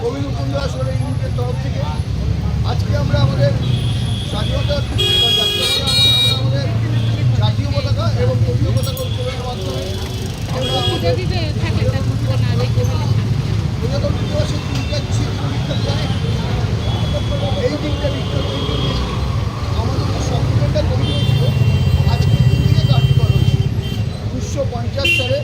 কবি মুকুন্দ আসলে ইউনিটের তরফ থেকে। আজকে আমরা আমাদের স্বাধীনতা বা জাতীয়তা আমরা আমাদের জাতীয় পতাকা এবং জাতীয় পতাকা উত্তোলনের মাধ্যমে আমরা আমাদের যদি যে থাকে তার মধ্যে না দেখতে পেলে প্রজাতন্ত্র দিবসের দিনটা ছিল বিখ্যাত জানেন এই দিনটা বিখ্যাত এই জন্যে আমাদের যে সংবিধানটা তৈরি হয়েছিল আজকের দিন থেকে কার্যকর হয়েছে উনিশশো পঞ্চাশ সালে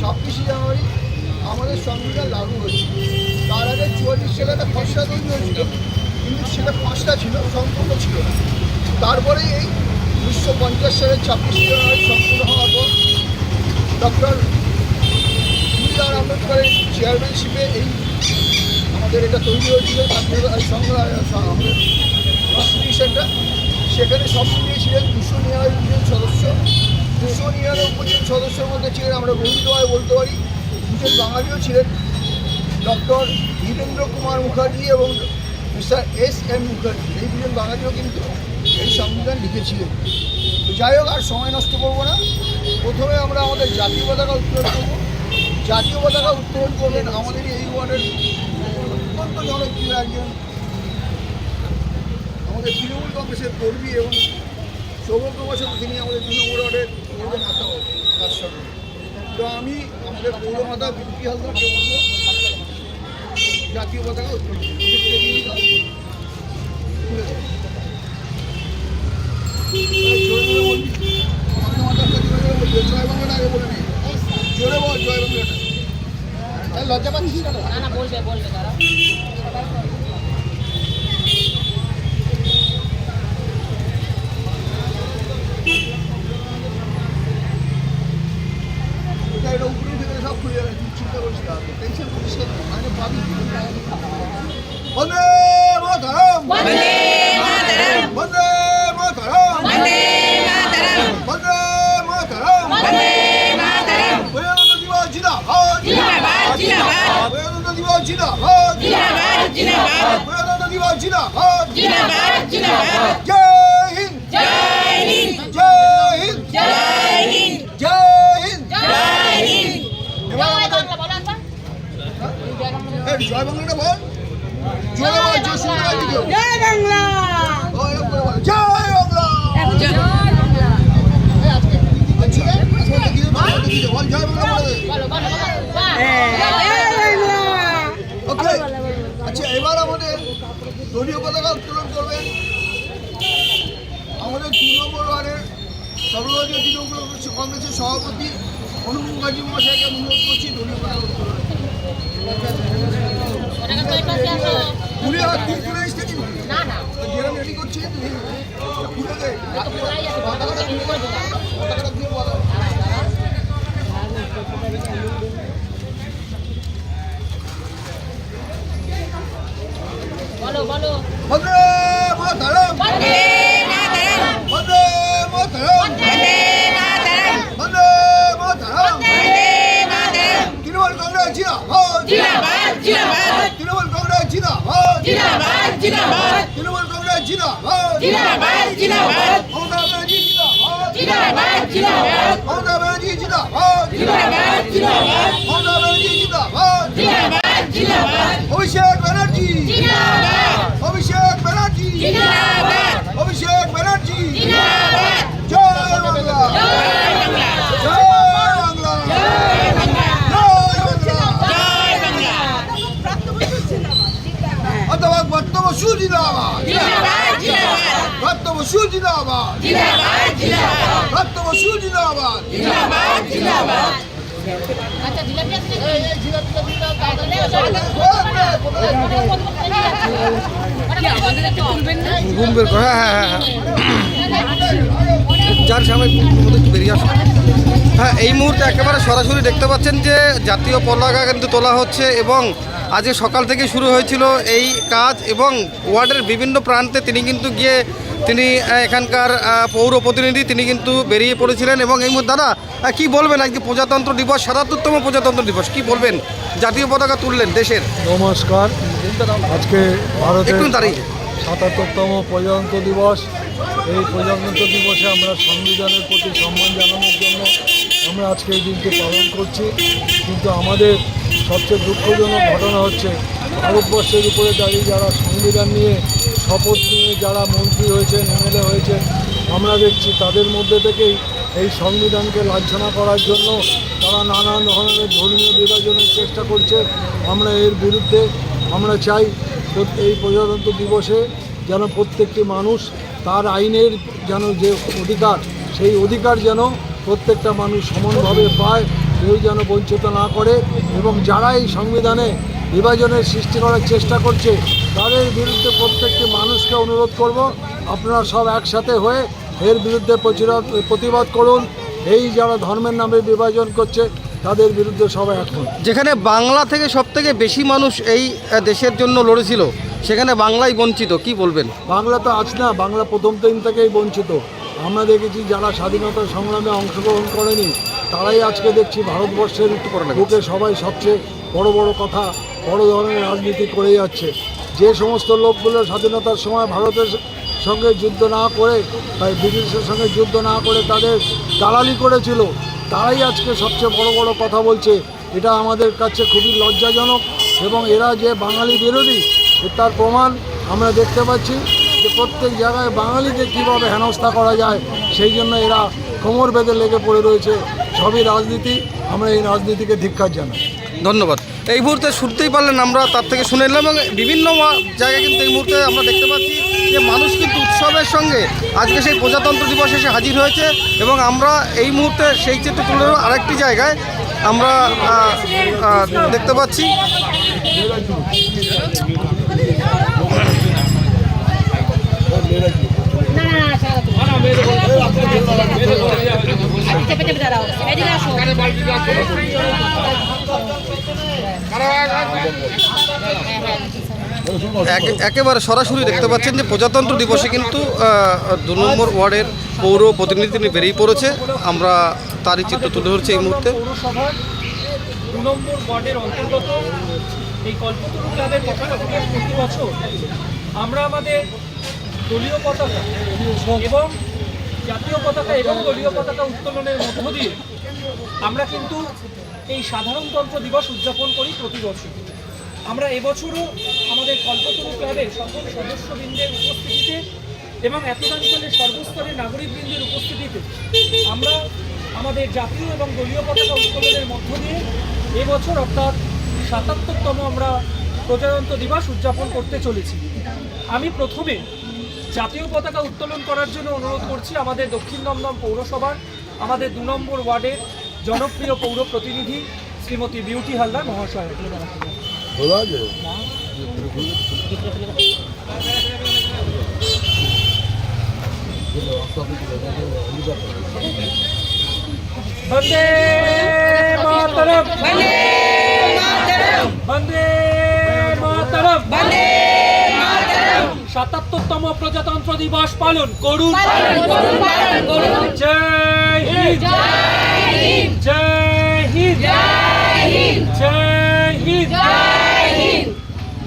ছাব্বিশে জানুয়ারি আমাদের সংবিধান লাগু হয়েছে তার আগে চুয়াল্লিশ সালে একটা খসড়া তৈরি হয়েছিল কিন্তু সেটা খসড়া ছিল সম্পূর্ণ ছিল না তারপরে এই উনিশশো পঞ্চাশ সালের ছাব্বিশে জানুয়ারি সম্পূর্ণ হওয়ার পর ডক্টর বি আর আম্বেদকরের চেয়ারম্যানশিপে এই আমাদের এটা তৈরি হয়েছিল স্বাধীনতা সংগ্রাম আমাদের কনস্টিটিউশনটা সেখানে সব মিলিয়ে ছিলেন দুশো নিরানব্বই সদস্য। দুশো নিরানব্বই সদস্যের মধ্যে ছিলেন আমরা গৌরবভাবে বলতে পারি। দুজন বাঙালিও ছিলেন, ডক্টর বীরেন্দ্র কুমার মুখার্জি এবং মিস্টার এস এম মুখার্জি। এই দুজন বাঙালিও কিন্তু এই সংবিধান লিখেছিলেন। যাই হোক, আর সময় নষ্ট করব না। প্রথমে আমরা আমাদের জাতীয় পতাকা উত্তোলন করব। জাতীয় পতাকা উত্তোলন করবেন আমাদের এই ওয়ার্ডের অত্যন্ত জনপ্রিয় একজন আমাদের তৃণমূল কংগ্রেসের কর্মী এবং সৌভাগ্য বছর তিনি আমাদের নম্বর ওয়ার্ডের তার সঙ্গে। তো আমি আমাদের পৌরমাতা বিপি হালদারকে বলব, জাতীয় পতাকা উত্তোলন করতে। ওকে টেবিল দাও। তুলে দাও। এই জোরে জোরে বলবি। আমাদের মাতার কাছে জোরে জোরে বলবি। জয় বাংলাটা আগে বলে নে। জোরে বল জয় বাংলাটা এই লজ্জা পাচ্ছিস কেন না না বলবে বলবে তারা এটা এটা উপরে থেকে সব খুলে যাবে তুই চিন্তা করিস না টেনশন করিস না মানে পাবি বন্দে মাতরম বন্দে মাতরম বন্দে মাতরম বন্দে মাতরম বন্দে মাতরম বন্দে মাতরম প্রজাতন্ত্র দিবস জিন্দাবাদ জিন্দাবাদ জিন্দাবাদ প্রজাতন্ত্র দিবস জিন্দাবাদ জিন্দাবাদ জিন্দাবাদ প্রজাতন্ত্র দিবস জিন্দাবাদ। জিন্দাবাদ জিন্দাবাদ। জয় হিন্দ। জয় হিন্দ। জয় হিন্দ। জয় হিন্দ। জয় হিন্দ। জয় হিন্দ। এবার আমাদের এই জয় বাংলাটা বল। জয় বল জয় কেউ জয় বাংলা। বল। জয় বাংলা। জয় বাংলা। এই আজকে আজকে বল, বল, জয় বাংলা বলে। বলো বলো বলো ওকে আচ্ছা এবার আমাদের দলীয় পতাকা উত্তোলন করবেন আমাদের দু নম্বর ওয়ার্ডের সর্বভারতীয় তৃণমূল কংগ্রেসের সভাপতি অনুপ মুখার্জি মহাশয়কে অনুরোধ করছি দলীয় পতাকা উত্তোলন। তুই যেরকম রেডি করছি দে পতাকাটা খুলে দে পতাকাটা দিয়ে বলো বলো বলো। বন্দে মাতরম। বন্দে মাতরম। বন্দে মাতরম। বন্দে মাতরম। বন্দে মাতরম। বন্দে মাতরম। তৃণমূল কংগ্রেস জিন্দাবাদ। জিন্দাবাদ জিন্দাবাদ। তৃণমূল কংগ্রেস জিন্দাবাদ। জিন্দাবাদ জিন্দাবাদ। তৃণমূল কংগ্রেস জিন্দাবাদ। জিন্দাবাদ জিন্দাবাদ। মমতা ব্যানার্জি জিন্দাবাদ। জিন্দাবাদ জিন্দাবাদ। মমতা ব্যানার্জি জিন্দাবাদ। জিন্দাবাদ জিন্দাবাদ। মমতা ব্যানার্জি জিন্দাবাদ। জিন্দাবাদ। অভিষেক ব্যানার্জি। জিন্দাবাদ। অভিষেক ব্যানার্জি। জিন্দাবাদ। অভিষেক ব্যানার্জি। জিন্দাবাদ। জয় বাংলা জয় বাংলা। জয় বাংলা। জয় বাংলা। জয় বাংলা। জয় বাংলা। অথবা ভট্ট বসু জিন্দাবাদ। জিন্দাবাদ জিন্দাবাদ। ভট্ট বসু জিন্দাবাদ। জিন্দাবাদ জিন্দাবাদ। ভট্ট বসু জিন্দাবাদ। জিন্দাবাদ জিন্দাবাদ। আচ্ছা জিলাপি আছে নাকি? এই জিলাপি আমাদের একটু তুলবেন না ঘুম বের হ্যাঁ হ্যাঁ হ্যাঁ হ্যাঁ। যার সামনে বেরিয়ে আসুন হ্যাঁ এই মুহূর্তে একেবারে সরাসরি দেখতে পাচ্ছেন যে জাতীয় পতাকা কিন্তু তোলা হচ্ছে এবং আজকে সকাল থেকে শুরু হয়েছিল এই কাজ এবং ওয়ার্ডের বিভিন্ন প্রান্তে তিনি কিন্তু গিয়ে তিনি এখানকার পৌর প্রতিনিধি তিনি কিন্তু বেরিয়ে পড়েছিলেন এবং এই দাদা কি বলবেন আজকে প্রজাতন্ত্র দিবস সাতাত্তরতম প্রজাতন্ত্র দিবস কি বলবেন? জাতীয় পতাকা তুললেন দেশের। নমস্কার। আজকে ভারতের সাতাত্তরতম প্রজাতন্ত্র দিবস। এই প্রজাতন্ত্র দিবসে আমরা সংবিধানের প্রতি সম্মান জানানোর জন্য আমরা আজকে এই দিনটি পালন করছি। কিন্তু আমাদের সবচেয়ে দুঃখজনক ঘটনা হচ্ছে ভারতবর্ষের উপরে দাঁড়িয়ে যারা সংবিধান নিয়ে শপথ নিয়ে যারা মন্ত্রী হয়েছেন এমএলএ হয়েছেন, আমরা দেখছি তাদের মধ্যে থেকেই এই সংবিধানকে লাঞ্ছনা করার জন্য তারা নানান ধরনের ধর্মীয় বিভাজনের চেষ্টা করছে। আমরা এর বিরুদ্ধে, আমরা চাই এই প্রজাতন্ত্র দিবসে যেন প্রত্যেকটি মানুষ তার আইনের যেন যে অধিকার, সেই অধিকার যেন প্রত্যেকটা মানুষ সমানভাবে পায়, কেউ যেন বঞ্চিত না করে এবং যারা এই সংবিধানে বিভাজনের সৃষ্টি করার চেষ্টা করছে। তাদের বিরুদ্ধে প্রত্যেকটি মানুষকে অনুরোধ করব আপনারা সব একসাথে হয়ে এর বিরুদ্ধে প্রতিরোধ প্রতিবাদ করুন। এই যারা ধর্মের নামে বিভাজন করছে তাদের বিরুদ্ধে সবাই এখন যেখানে বাংলা থেকে সব থেকে বেশি মানুষ এই দেশের জন্য লড়েছিল সেখানে বাংলাই বঞ্চিত কি বলবেন? বাংলা তো আজ না বাংলা প্রথম দিন থেকেই বঞ্চিত। আমরা দেখেছি যারা স্বাধীনতা সংগ্রামে অংশগ্রহণ করেনি তারাই আজকে দেখছি ভারতবর্ষের বুকে সবাই সবচেয়ে বড় বড় কথা বড় ধরনের রাজনীতি করে যাচ্ছে। যে সমস্ত লোকগুলো স্বাধীনতার সময় ভারতের সঙ্গে যুদ্ধ না করে তাই ব্রিটিশের সঙ্গে যুদ্ধ না করে তাদের দালালি করেছিল তারাই আজকে সবচেয়ে বড় বড় কথা বলছে। এটা আমাদের কাছে খুবই লজ্জাজনক এবং এরা যে বাঙালি বিরোধী তার প্রমাণ আমরা দেখতে পাচ্ছি। যে প্রত্যেক জায়গায় বাঙালিকে কীভাবে হেনস্থা করা যায়, সেই জন্য এরা কোমর বেঁধে লেগে পড়ে রয়েছে। সবই রাজনীতি, আমরা এই রাজনীতিকে ধিক্ষার জানাই। ধন্যবাদ। এই মুহূর্তে শুনতেই পারলেন আমরা, তার থেকে শুনে এলাম এবং বিভিন্ন জায়গায় কিন্তু এই মুহূর্তে আমরা দেখতে পাচ্ছি যে মানুষ কিন্তু উৎসবের সঙ্গে আজকে সেই প্রজাতন্ত্র দিবস এসে হাজির হয়েছে এবং আমরা এই মুহূর্তে সেই চিত্র তুলে আরেকটি জায়গায় আমরা দেখতে পাচ্ছি না না না ছাড়া তো চেপে চেপে দাঁড়াও এদিকে আসো। একেবারে সরাসরি দেখতে পাচ্ছেন যে প্রজাতন্ত্র দিবসে কিন্তু দু নম্বর ওয়ার্ডের পৌর প্রতিনিধি তিনি বেরিয়ে পড়েছে। আমরা তারই চিত্র তুলে ধরছি এই মুহূর্তে। দু নম্বর ওয়ার্ডের অন্তর্গত এই কল্পতরু ক্লাবের পতাকা থেকে প্রতি বছর আমরা আমাদের দলীয় পতাকা এবং জাতীয় পতাকা এবং দলীয় পতাকা উত্তোলনের মধ্য দিয়ে আমরা কিন্তু এই সাধারণতন্ত্র দিবস উদযাপন করি প্রতি বছর। আমরা এবছরও আমাদের কল্পতরু ক্লাবের সকল সদস্যবৃন্দের উপস্থিতিতে এবং একদাঞ্চলের সর্বস্তরের নাগরিকবৃন্দের উপস্থিতিতে আমরা আমাদের জাতীয় এবং দলীয় পতাকা উত্তোলনের মধ্য দিয়ে এবছর অর্থাৎ সাতাত্তরতম আমরা প্রজাতন্ত্র দিবস উদযাপন করতে চলেছি। আমি প্রথমে জাতীয় পতাকা উত্তোলন করার জন্য অনুরোধ করছি আমাদের দক্ষিণ দমদম পৌরসভার আমাদের দু নম্বর ওয়ার্ডের জনপ্রিয় পৌর প্রতিনিধি শ্রীমতী বিউটি হালদার মহাশয়। বন্দে মাতরম। বন্দে মাতরম। বন্দে মাতরম। বন্দে মাতরম সাতাত্তরতম প্রজাতন্ত্র দিবস পালন করুন। জয় হিন্দ। জয় হিন্দ। জয় হিন্দ।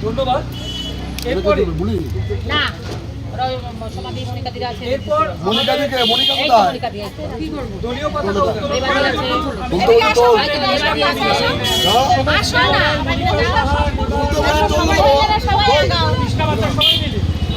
ধন্যবাদ। এরপরে না মনিকা দিকে মনিকা দলীয় এবারে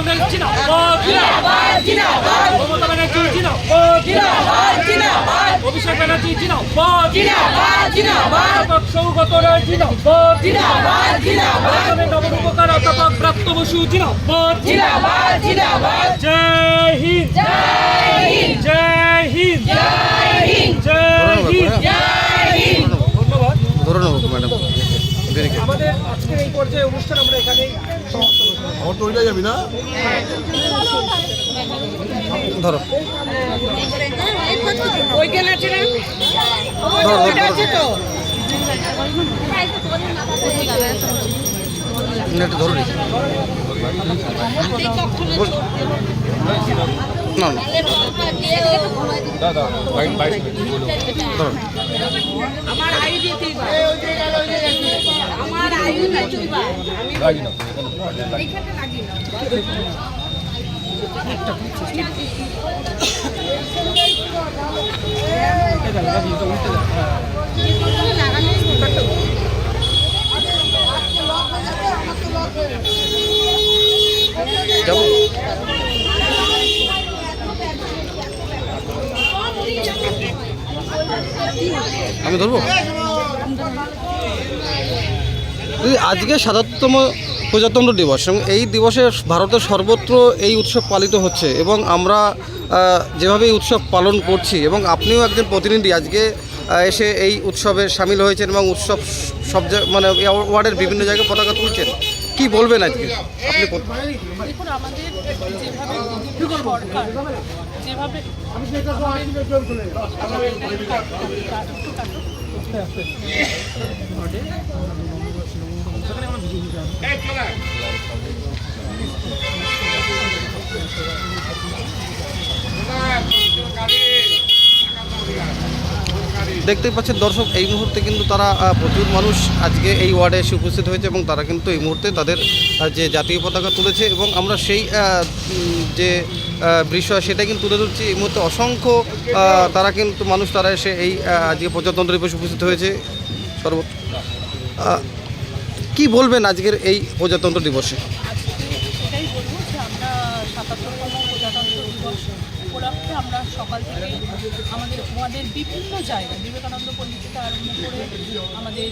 কংগ্রেস জিন্দাবাদ জিন্দাবাদ মমতা ব্যানার্জি জিন্দাবাদ অভিষেক ব্যানার্জি জিন্দাবাদ অধ্যাপক সৌগত রায় জিন্দাবাদ আসামের নবরূপকার অধ্যাপক প্রাপ্ত বসু জিন্দাবাদ জয় হিন্দ জয় হিন্দ জয় হিন্দ ধন্যবাদ ধরে নেব ম্যাডাম দেরিকে আমাদের আজকের এই পর্যায়ে অনুষ্ঠান আমরা এখানেই সমাপ্ত করছি। আমার তো ওইটা যাবি না? ধরো। ওইখানে আছে না ধরো, ধরো, ওইটা আছে তো একটু ধরুন বল- না না ধরুন আমার আইডি দিবা আমার আইডি দিবা আমি এখানে লাগি না। যাব আমি ধরবো? দিদি, আজকে সাতাত্তম প্রজাতন্ত্র দিবস এবং এই দিবসে ভারতের সর্বত্র এই উৎসব পালিত হচ্ছে এবং আমরা যেভাবে এই উৎসব পালন করছি এবং আপনিও একজন প্রতিনিধি আজকে এসে এই উৎসবে সামিল হয়েছেন এবং উৎসব সব মানে ওয়ার্ডের বিভিন্ন জায়গায় পতাকা তুলছেন। কি বলবেন আজকে? আপনি আমাদের সরকার যেভাবে দেখতেই পাচ্ছেন দর্শক, এই মুহূর্তে কিন্তু তারা প্রচুর মানুষ আজকে এই ওয়ার্ডে এসে উপস্থিত হয়েছে এবং তারা কিন্তু এই মুহূর্তে তাদের যে জাতীয় পতাকা তুলেছে এবং আমরা সেই যে বিষয় সেটা কিন্তু তুলে ধরছি। এই মুহূর্তে অসংখ্য তারা কিন্তু মানুষ তারা এসে এই আজকে প্রজাতন্ত্র দিবসে উপস্থিত হয়েছে। সর্ব কি বলবেন আজকের এই প্রজাতন্ত্র দিবসে? এটাই বলব যে আমরা সাতাত্তরতম প্রজাতন্ত্র দিবস উপলক্ষে আমরা সকাল থেকে আমাদের ওয়ার্ডের বিভিন্ন জায়গায়, বিবেকানন্দ পল্লী আরম্ভ করে আমাদের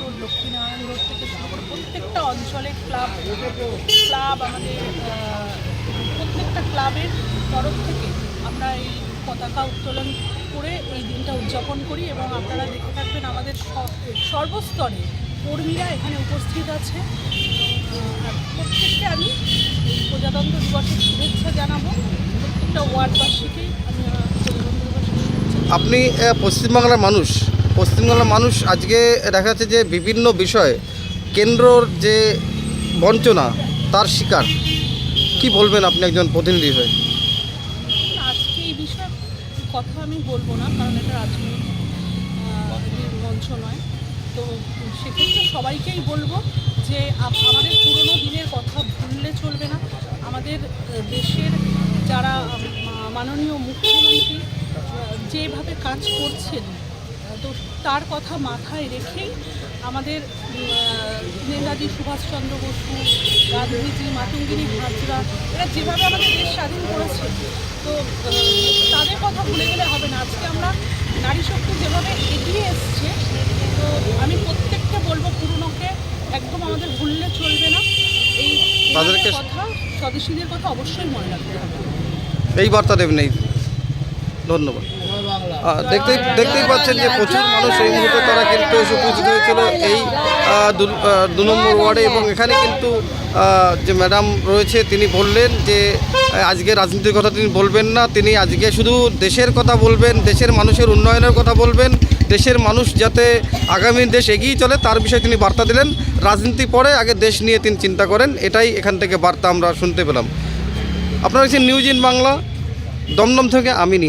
রোড লক্ষ্মীনারায়ণ রোড থেকে প্রত্যেকটা অঞ্চলে ক্লাব ক্লাব আমাদের প্রত্যেকটা ক্লাবের তরফ থেকে আমরা এই পতাকা উত্তোলন করে এই দিনটা উদযাপন করি এবং আপনারা দেখে থাকবেন আমাদের সর্বস্তরে কর্মীরা এখানে উপস্থিত আছে। আর প্রত্যেককে আমি এই প্রজাতন্ত্র দিবসের শুভেচ্ছা জানাব। প্রত্যেকটা ওয়ার্ডবাসীকেই আমি প্রজাতন্ত্র দিবসের আপনি পশ্চিমবাংলার মানুষ পশ্চিমবাংলার মানুষ আজকে দেখা যাচ্ছে যে বিভিন্ন বিষয়ে কেন্দ্রর যে বঞ্চনা তার শিকার। কি বলবেন আপনি একজন প্রতিনিধি হয়ে? আজকে এই বিষয়ে কথা আমি বলব না কারণ এটা রাজনৈতিক মঞ্চ নয় তো সেক্ষেত্রে সবাইকেই বলব যে আমাদের পুরনো দিনের কথা ভুললে চলবে না। আমাদের দেশের যারা মাননীয় মুখ্যমন্ত্রী যেভাবে কাজ করছেন তো তার কথা মাথায় রেখেই আমাদের নেতাজি সুভাষচন্দ্র বসু, গান্ধীজি, মাতঙ্গিনী হাজরা এরা যেভাবে আমাদের দেশ স্বাধীন করেছে, তো তাদের কথা ভুলে গেলে হবে না। আজকে আমরা নারী শক্তি যেভাবে এগিয়ে এসছে আমি প্রত্যেককে বলব পুরনোকে একদম আমাদের ভুললে চলবে না। এই তাদেরকে- কথা স্বদেশীদের কথা অবশ্যই মনে রাখতে হবে। এই বার্তা দেবেন এই ধন্যবাদ। দেখতেই দেখতেই পাচ্ছেন যে প্রচুর মানুষ এই মুহূর্তে তারা কিন্তু এসে উপস্থিত হয়েছিল এই দু নম্বর ওয়ার্ডে এবং এখানে কিন্তু যে ম্যাডাম রয়েছে তিনি বললেন যে আজকে রাজনীতির কথা তিনি বলবেন না তিনি আজকে শুধু দেশের কথা বলবেন দেশের মানুষের উন্নয়নের কথা বলবেন দেশের মানুষ যাতে আগামী দেশ এগিয়ে চলে, তার বিষয়ে তিনি বার্তা দিলেন। রাজনীতি পরে আগে দেশ নিয়ে তিনি চিন্তা করেন। এটাই এখান থেকে বার্তা আমরা শুনতে পেলাম। আপনারা হচ্ছে নিউজ ইন বাংলা দমদম থেকে আমি নি